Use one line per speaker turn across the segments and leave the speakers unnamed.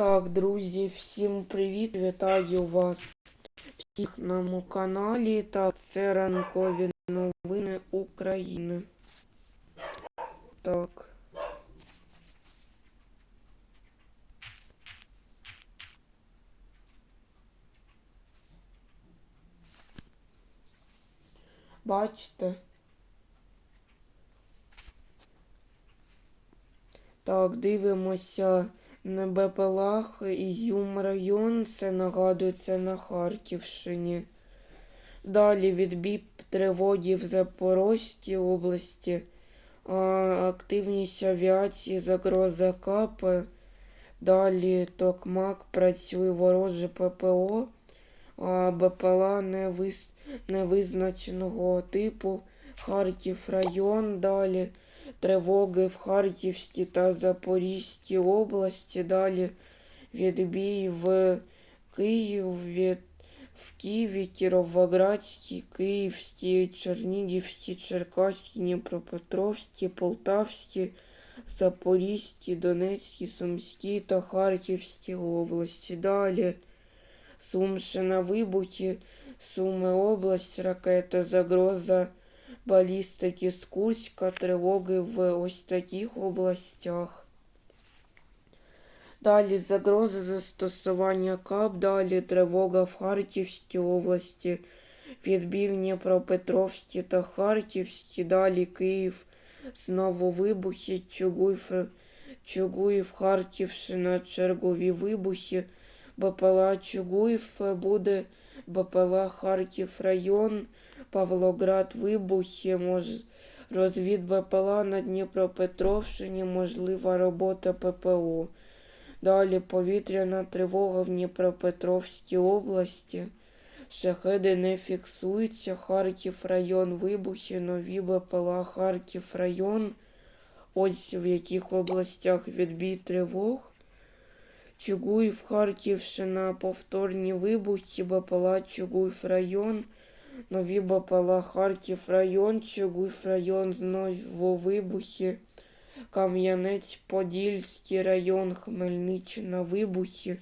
Так, друзі, всім привіт! Вітаю вас всіх на моєму каналі. Так, це ранкові новини України. Так. Бачите? Так, дивимося на БПЛАх Ізюм район, це нагадується на Харківщині. Далі відбій тривоги в Запорозькій області, активність авіації, загроза капи. Далі Токмак працює вороже ППО, а БПЛА невиз... невизначеного типу. Харків район. Далі тривоги в Харківській та Запорізькій області. Далі відбій в Києві, в Києві, Кіровоградській, Київській, Чернігівській, Черкаській, Дніпропетровській, Полтавській, Запорізькій, Донецькій, Сумській та Харківській області. Далі Сумщина вибухи, Суми область, ракета, загроза балістики з Курська, тривоги в ось таких областях. Далі загроза застосування КАП, далі тривога в Харківській області, відбів Дніпропетровській та Харківській, далі Київ, знову вибухи, Чугуїв, Чугуїв, Харківщина, чергові вибухи, БПЛА Чугуїв буде, БПЛА Харків район, Павлоград вибухи, мож... розвід БПЛА на Дніпропетровщині, можлива робота ППО. Далі повітряна тривога в Дніпропетровській області. Шахеди не фіксуються. Харків район вибухи, нові БПЛА Харків район. Ось в яких областях відбій тривог. Чугуїв, Харківщина, повторні вибухи, БПЛА Чугуїв район. Нові БПЛА Харків район, Чугуїв район, знову вибухи. Кам'янець-Подільський район, Хмельниччина, вибухи,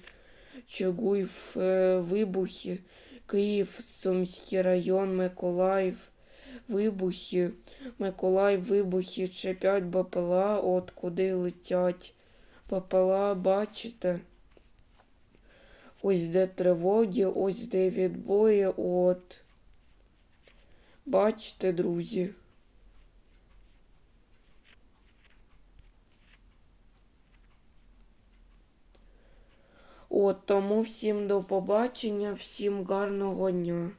Чугуїв, е, вибухи, Київ, Сумський район, Миколаїв, вибухи, Миколаїв, вибухи, Ч5 БПЛА, от куди летять БПЛА, бачите? Ось де тривоги, ось де відбої, от. Бачите, друзі. От тому всім до побачення, всім гарного дня.